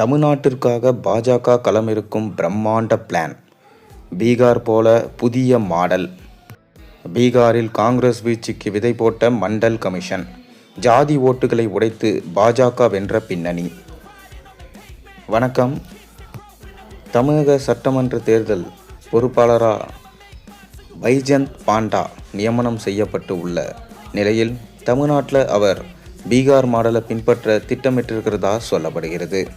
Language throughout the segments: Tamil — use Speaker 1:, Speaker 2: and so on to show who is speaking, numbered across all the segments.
Speaker 1: தமிழ்நாட்டிற்காக பாஜக களமிருக்கும் பிரம்மாண்ட பிளான் பீகார் போல புதிய மாடல். பீகாரில் காங்கிரஸ் வீழ்ச்சிக்கு விதை போட்ட மண்டல் கமிஷன். ஜாதி ஓட்டுகளை உடைத்து பாஜக வென்ற பின்னணி. வணக்கம். தமிழக சட்டமன்ற தேர்தல் பொறுப்பாளரா வைஜந்த் பாண்டா நியமனம் செய்யப்பட்டு உள்ள நிலையில் தமிழ்நாட்டில் அவர் பீகார் மாடலை பின்பற்ற திட்டமிட்டிருக்கிறதா சொல்லப்படுகிறது.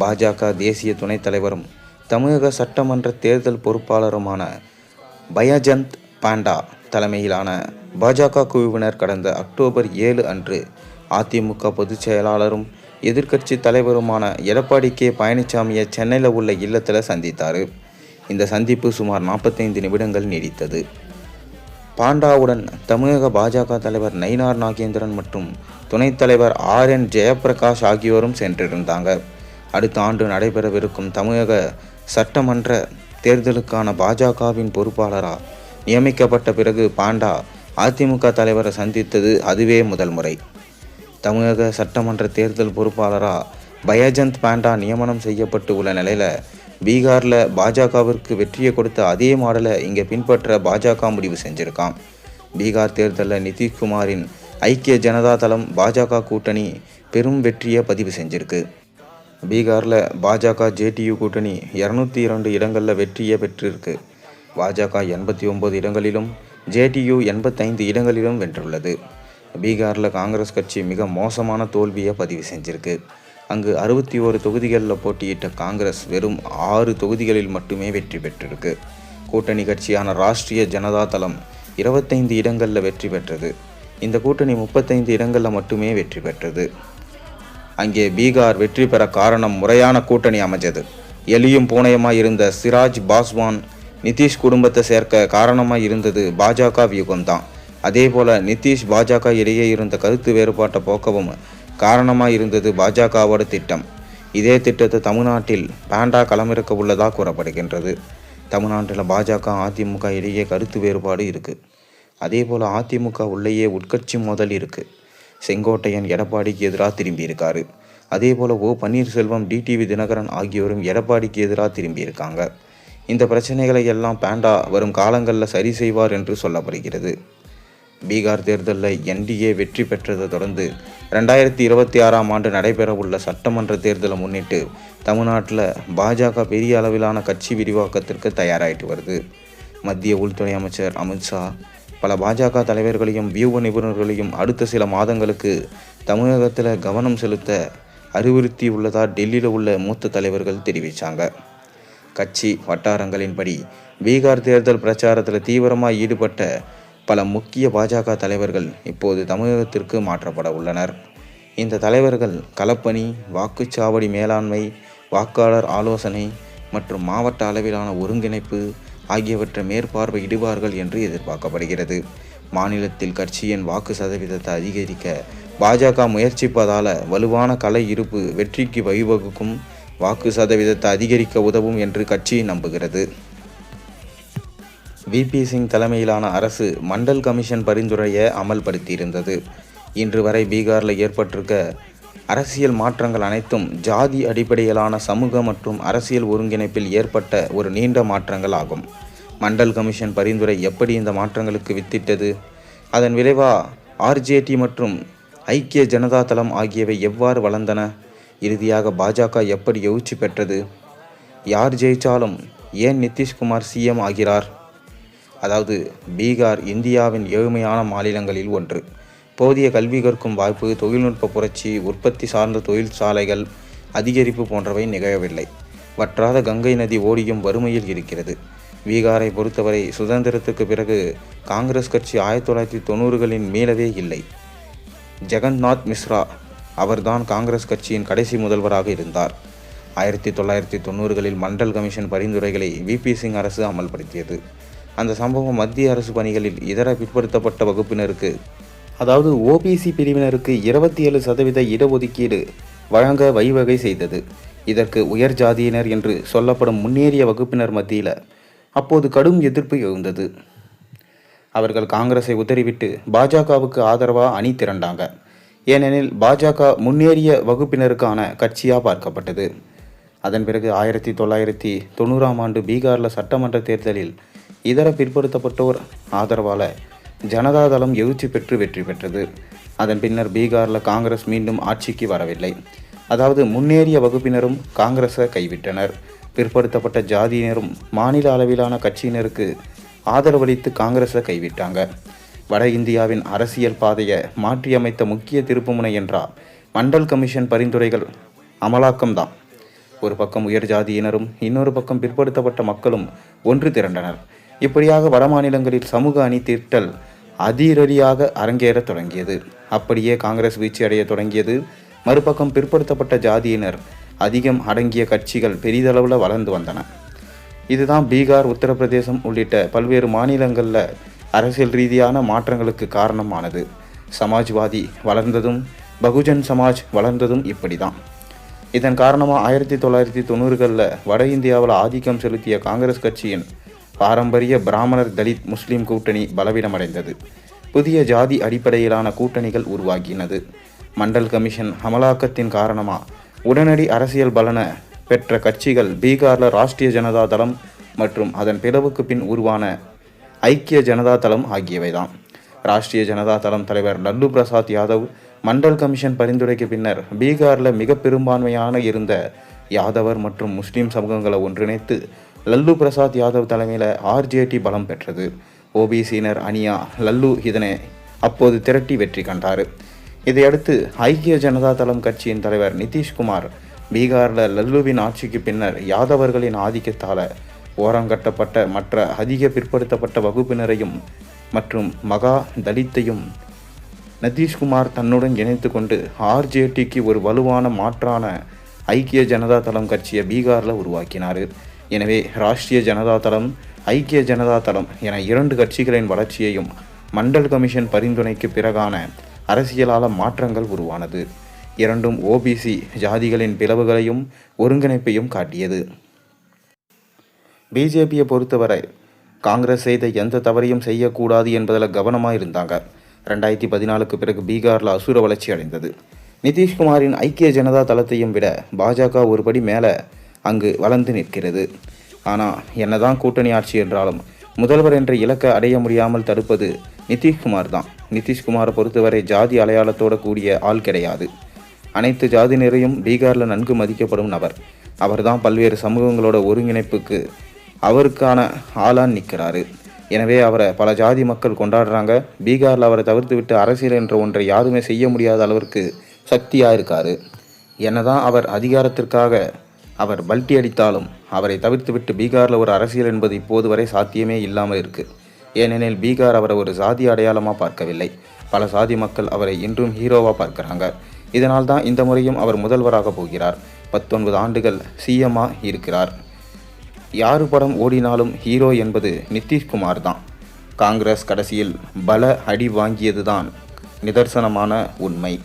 Speaker 1: பாஜக தேசிய துணைத் தலைவரும் தமிழக சட்டமன்ற தேர்தல் பொறுப்பாளருமான பயஜந்த் பாண்டா தலைமையிலான பாஜக குழுவினர் கடந்த அக்டோபர் ஏழு அன்று அதிமுக பொதுச் செயலாளரும் எதிர்க்கட்சி தலைவருமான எடப்பாடி கே. பழனிசாமியை சென்னையில் உள்ள இல்லத்தில் சந்தித்தார். இந்த சந்திப்பு சுமார் நாற்பத்தைந்து நிமிடங்கள் நீடித்தது. பாண்டாவுடன் தமிழக பாஜக தலைவர் நயினார் நாகேந்திரன் மற்றும் துணைத் தலைவர் ஆர் என் ஜெயபிரகாஷ் ஆகியோரும் சென்றிருந்தாங்க. அடுத்த ஆண்டு நடைபெறவிருக்கும் தமிழக சட்டமன்ற தேர்தலுக்கான பாஜகவின் பொறுப்பாளராக நியமிக்கப்பட்ட பிறகு பாண்டா அதிமுக தலைவரை சந்தித்தது அதுவே முதல் முறை. தமிழக சட்டமன்ற தேர்தல் பொறுப்பாளராக பயஜந்த் பாண்டா நியமனம் செய்யப்பட்டு உள்ள நிலையில் பீகாரில் பாஜகவிற்கு வெற்றியை கொடுத்த அதே மாடலை இங்கே பின்பற்ற பாஜக முடிவு செஞ்சுருக்கான் பீகார் தேர்தலில் நிதிஷ்குமாரின் ஐக்கிய ஜனதா தளம் பாஜக கூட்டணி பெரும் வெற்றியை பதிவு செஞ்சிருக்கு. பீகாரில் பாஜக ஜேடியு கூட்டணி இரநூத்தி இரண்டு இடங்களில் வெற்றியை பெற்றிருக்கு. பாஜக எண்பத்தி ஒன்பது இடங்களிலும் ஜேடியு எண்பத்தைந்து இடங்களிலும் வென்றுள்ளது. பீகாரில் காங்கிரஸ் கட்சி மிக மோசமான தோல்வியை பதிவு செஞ்சிருக்கு. அங்கு அறுபத்தி ஓரு தொகுதிகளில் போட்டியிட்ட காங்கிரஸ் வெறும் ஆறு தொகுதிகளில் மட்டுமே வெற்றி பெற்றிருக்கு. கூட்டணி கட்சியான ராஷ்டிரிய ஜனதா தளம் இருபத்தைந்து இடங்களில் வெற்றி பெற்றது. இந்த கூட்டணி முப்பத்தைந்து இடங்களில் மட்டுமே வெற்றி பெற்றது. அங்கே பீகார் வெற்றி பெற காரணம் முறையான கூட்டணி அமைஞ்சது. எலியும் பூனையுமாய் இருந்த சிராஜ் பாஸ்வான் நிதிஷ் குடும்பத்தை சேர்க்க காரணமாக இருந்தது பாஜக வியூகம்தான். அதே போல் நிதிஷ் பாஜக இடையே இருந்த கருத்து வேறுபாட்டை போக்கவும் காரணமாக இருந்தது பாஜகவோட திட்டம். இதே திட்டத்தை தமிழ்நாட்டில் பாண்டா களமிறக்க உள்ளதாக கூறப்படுகின்றது. தமிழ்நாட்டில் பாஜக அதிமுக இடையே கருத்து வேறுபாடு இருக்குது அதே போல் அதிமுக உள்ளேயே உட்கட்சி மோதல் இருக்குது செங்கோட்டையன் எடப்பாடிக்கு எதிராக திரும்பியிருக்காரு. அதே போல் ஓ பன்னீர்செல்வம் டிடிவி தினகரன் ஆகியோரும் எடப்பாடிக்கு எதிராக திரும்பியிருக்காங்க. இந்த பிரச்சனைகளை எல்லாம் பேண்டா வரும் காலங்களில் சரி செய்வார் என்று சொல்லப்படுகிறது. பீகார் தேர்தலில் என்டிஏ வெற்றி பெற்றதை தொடர்ந்து ரெண்டாயிரத்தி இருபத்தி ஆறாம் ஆண்டு நடைபெறவுள்ள சட்டமன்ற தேர்தலை முன்னிட்டு தமிழ்நாட்டில் பாஜக பெரிய அளவிலான கட்சி விரிவாக்கத்திற்கு தயாராகிட்டு வருது. மத்திய உள்துறை அமைச்சர் அமித்ஷா பல பாஜக தலைவர்களையும் வியூக நிபுணர்களையும் அடுத்த சில மாதங்களுக்கு தமிழகத்தில் கவனம் செலுத்த அறிவுறுத்தி உள்ளதா டெல்லியில் உள்ள மூத்த தலைவர்கள் தெரிவித்தாங்க கட்சி வட்டாரங்களின்படி பீகார் தேர்தல் பிரச்சாரத்தில் தீவிரமாக ஈடுபட்ட பல முக்கிய பாஜக தலைவர்கள் இப்போது தமிழகத்திற்கு மாற்றப்பட உள்ளனர். இந்த தலைவர்கள் களப்பணி வாக்குச்சாவடி மேலாண்மை வாக்காளர் ஆலோசனை மற்றும் மாவட்ட அளவிலான ஒருங்கிணைப்பு ஆகியவற்றை மேற்பார்வையிடுவார்கள் என்று எதிர்பார்க்கப்படுகிறது. மாநிலத்தில் கட்சியின் வாக்கு சதவீதத்தை அதிகரிக்க பாஜக முயற்சிப்பதால் வலுவான கலை இருப்பு வெற்றிக்கு வழிவகுக்கும் வாக்கு சதவீதத்தை அதிகரிக்க உதவும் என்று கட்சி நம்புகிறது. விபி சிங் தலைமையிலான அரசு மண்டல் கமிஷன் பரிந்துரையை அமல்படுத்தியிருந்தது. இன்று வரை பீகாரில் ஏற்பட்டிருக்க அரசியல் மாற்றங்கள் அனைத்தும் ஜாதி அடிப்படையிலான சமூக மற்றும் அரசியல் ஒருங்கிணைப்பில் ஏற்பட்ட ஒரு நீண்ட மாற்றங்கள் ஆகும். மண்டல் கமிஷன் பரிந்துரை எப்படி இந்த மாற்றங்களுக்கு வித்திட்டது? அதன் விளைவா ஆர்ஜேடி மற்றும் ஐக்கிய ஜனதா தளம் ஆகியவை எவ்வாறு வளர்ந்தன? இறுதியாக பாஜக எப்படி எழுச்சி பெற்றது? யார் ஜெயித்தாலும் ஏன் நிதிஷ்குமார் சிஎம் ஆகிறார்? அதாவது பீகார் இந்தியாவின் ஏழ்மையான மாநிலங்களில் ஒன்று. போதிய கல்வி கற்கும் வாய்ப்பு தொழில்நுட்ப புரட்சி உற்பத்தி சார்ந்த தொழிற்சாலைகள் அதிகரிப்பு போன்றவை நிகழவில்லை. வற்றாத கங்கை நதி ஓடியும் வறுமையில் இருக்கிறது. பீகாரை பொறுத்தவரை சுதந்திரத்துக்கு பிறகு காங்கிரஸ் கட்சி ஆயிரத்தி தொள்ளாயிரத்தி தொண்ணூறுகளின் மீளவே இல்லை. ஜெகந்நாத் மிஸ்ரா அவர்தான் காங்கிரஸ் கட்சியின் கடைசி முதல்வராக இருந்தார். ஆயிரத்தி தொள்ளாயிரத்தி தொண்ணூறுகளில் மண்டல் கமிஷன் பரிந்துரைகளை விபி சிங் அரசு அமல்படுத்தியது. அந்த சம்பவம் மத்திய அரசு பணிகளில் இதர பிற்படுத்தப்பட்ட வகுப்பினருக்கு அதாவது ஓபிசி பிரிவினருக்கு இருபத்தி ஏழு சதவீத இடஒதுக்கீடு வழங்க வழிவகை செய்தது. இதற்கு உயர் ஜாதியினர் என்று சொல்லப்படும் முன்னேறிய வகுப்பினர் மத்தியில் அப்போது கடும் எதிர்ப்பு எழுந்தது. அவர்கள் காங்கிரஸை உதறிவிட்டு பாஜகவுக்கு ஆதரவாக அணி திரண்டாங்க. ஏனெனில் பாஜக முன்னேறிய வகுப்பினருக்கான கட்சியாக பார்க்கப்பட்டது. அதன் பிறகு ஆயிரத்தி தொள்ளாயிரத்தி தொண்ணூறாம் ஆண்டு பீகாரில் சட்டமன்ற தேர்தலில் இதர பிற்படுத்தப்பட்டோர் ஆதரவால ஜனதாதளம் எழுச்சி பெற்று வெற்றி பெற்றது. அதன் பின்னர் பீகாரில் காங்கிரஸ் மீண்டும் ஆட்சிக்கு வரவில்லை. அதாவது முன்னேறிய வகுப்பினரும் காங்கிரஸை கைவிட்டனர். பிற்படுத்தப்பட்ட ஜாதியினரும் மாநில அளவிலான கட்சியினருக்கு ஆதரவளித்து காங்கிரஸை கைவிட்டாங்க. வட இந்தியாவின் அரசியல் பாதையை மாற்றியமைத்த முக்கிய திருப்புமுனை என்றால் மண்டல் கமிஷன் பரிந்துரைகள் அமலாக்கம்தான். ஒரு பக்கம் உயர் ஜாதியினரும் இன்னொரு பக்கம் பிற்படுத்தப்பட்ட மக்களும் ஒன்று திரண்டனர். இப்படியாக வட மாநிலங்களில் சமூக அணி திட்டல் அதிரடியாக அரங்கேறத் தொடங்கியது. அப்படியே காங்கிரஸ் வீழ்ச்சி அடைய தொடங்கியது. மறுபக்கம் பிற்படுத்தப்பட்ட ஜாதியினர் அதிகம் அடங்கிய கட்சிகள் பெரிதளவில் வளர்ந்து வந்தன. இதுதான் பீகார் உத்தரப்பிரதேசம் உள்ளிட்ட பல்வேறு மாநிலங்களில் அரசியல் ரீதியான மாற்றங்களுக்கு காரணமானது. சமாஜ்வாதி வளர்ந்ததும் பகுஜன் சமாஜ் வளர்ந்ததும் இப்படி தான் இதன் காரணமாக ஆயிரத்தி தொள்ளாயிரத்தி தொண்ணூறுகளில் வட இந்தியாவில் ஆதிக்கம் செலுத்திய காங்கிரஸ் கட்சியின் பாரம்பரிய பிராமணர் தலித் முஸ்லீம் கூட்டணி பலவீனமடைந்தது. புதிய ஜாதி அடிப்படையிலான கூட்டணிகள் உருவாகினது. மண்டல் கமிஷன் அமலாக்கத்தின் காரணமாக உடனடி அரசியல் பலன பெற்ற கட்சிகள் பீகாரில் ராஷ்டிரிய ஜனதா தளம் மற்றும் அதன் பிளவுக்கு பின் உருவான ஐக்கிய ஜனதா தளம் ஆகியவைதான். ராஷ்டிரிய ஜனதா தளம் தலைவர் லல்லு பிரசாத் யாதவ் மண்டல் கமிஷன் பரிந்துரைக்கு பின்னர் பீகாரில் மிக பெரும்பான்மையான இருந்த யாதவர் மற்றும் முஸ்லீம் சமூகங்களை ஒன்றிணைத்து லல்லு பிரசாத் யாதவ் தலைமையில் ஆர்ஜேடி பலம் பெற்றது. ஓபிசியினர் அணியா லல்லு இதனை அப்போது திரட்டி வெற்றி கண்டார். இதையடுத்து ஐக்கிய ஜனதா தளம் கட்சியின் தலைவர் நிதிஷ்குமார் பீகாரில் லல்லுவின் ஆட்சிக்கு பின்னர் யாதவர்களின் ஆதிக்கத்தால் ஓரங்கட்டப்பட்ட மற்ற அதிக பிற்படுத்தப்பட்ட வகுப்பினரையும் மற்றும் மகா தலித்தையும் நிதிஷ்குமார் தன்னுடன் இணைத்து கொண்டு ஆர்ஜேடிக்கு ஒரு வலுவான மாற்றான ஐக்கிய ஜனதா தளம் கட்சியை பீகாரில் உருவாக்கினார். எனவே ராஷ்டிரிய ஜனதா தளம் ஐக்கிய ஜனதா தளம் என இரண்டு கட்சிகளின் வளர்ச்சியையும் மண்டல் கமிஷன் பரிந்துரைக்கு பிறகான அரசியலால மாற்றங்கள் உருவானது. இரண்டும் ஓபிசி ஜாதிகளின் பிளவுகளையும் ஒருங்கிணைப்பையும் காட்டியது. பிஜேபியை பொறுத்தவரை காங்கிரஸ் செய்த எந்த தவறையும் செய்யக்கூடாது என்பதில் கவனமாக இருந்தாங்க ரெண்டாயிரத்தி பதினாலுக்கு பிறகு பீகாரில் அசுர வளர்ச்சி அடைந்தது. நிதிஷ்குமாரின் ஐக்கிய ஜனதா தளத்தையும் விட பாஜக ஒருபடி மேலே அங்கு வளர்ந்து நிற்கிறது. ஆனால் என்னதான் கூட்டணி ஆட்சி என்றாலும் முதல்வர் என்ற இலக்கை அடைய முடியாமல் தடுப்பது நிதிஷ்குமார் தான் நிதிஷ்குமாரை பொறுத்தவரை ஜாதி அடையாளத்தோடு கூடிய ஆள் கிடையாது. அனைத்து ஜாதியினரையும் பீகாரில் நன்கு மதிக்கப்படும் நபர். அவர்தான் பல்வேறு சமூகங்களோட ஒருங்கிணைப்புக்கு அவருக்கான ஆளான் நிற்கிறாரு. எனவே அவரை பல ஜாதி மக்கள் கொண்டாடுறாங்க. பீகாரில் அவரை தவிர்த்து விட்டு அரசியல் என்ற ஒன்றை யாருமே செய்ய முடியாத அளவிற்கு சக்தியாக இருக்காரு. என்னதான் அவர் அதிகாரத்திற்காக அவர் பல்ட்டி அடித்தாலும் அவரை தவிர்த்துவிட்டு பீகாரில் ஒரு அரசியல் என்பது இப்போது வரை சாத்தியமே இல்லாமல் இருக்குது ஏனெனில் பீகார் அவரை ஒரு சாதி அடையாளமாக பார்க்கவில்லை. பல சாதி மக்கள் அவரை இன்றும் ஹீரோவாக பார்க்குறாங்க. இதனால் தான் இந்த முறையும் அவர் முதல்வராக போகிறார். பத்தொன்பது ஆண்டுகள் சிஎம்மா இருக்கிறார். யாரு படம் ஓடினாலும் ஹீரோ என்பது நிதிஷ்குமார் தான் காங்கிரஸ் கடைசியில் பல அடி வாங்கியதுதான் நிதர்சனமான உண்மை.